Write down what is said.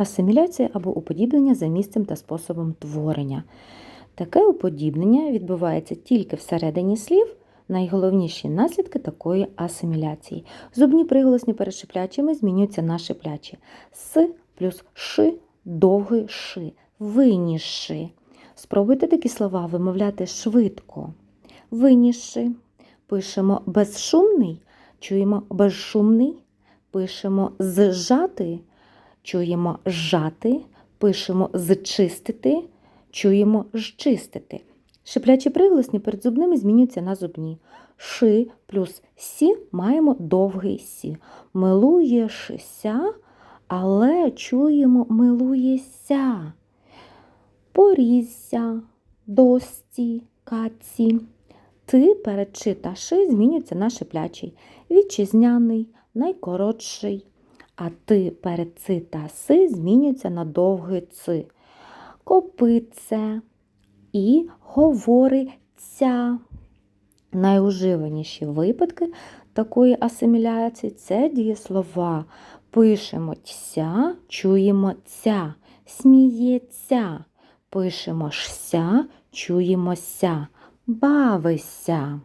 асиміляція або уподіблення за місцем та способом творення. Таке уподібнення відбувається тільки всередині слів, найголовніші наслідки такої асиміляції. Зубні приголосні перед шиплячими змінюються на шиплячі. С плюс ши, довгий ши, виніши. Спробуйте такі слова вимовляти швидко. Виніши. Пишемо безшумний, чуємо безшумний. Пишемо зжати, чуємо жати. Пишемо зчистити, чуємо зчистити. Шиплячі приголосні перед зубними змінюються на зубні. Ши плюс сі маємо довгий сі. Милуєшся, але чуємо милуєся. Порізся, дості, каці. Ти перед чи та ши змінюються на шиплячий. Вітчизняний, найкоротший. А ти перед ци та си змінюються на довгий ци. Копице і говориться. Найуживаніші випадки такої асиміляції це дієслова. Пишемо ця, чуємо ця, сміється. Пишемо шся, чуємо ся, бавися.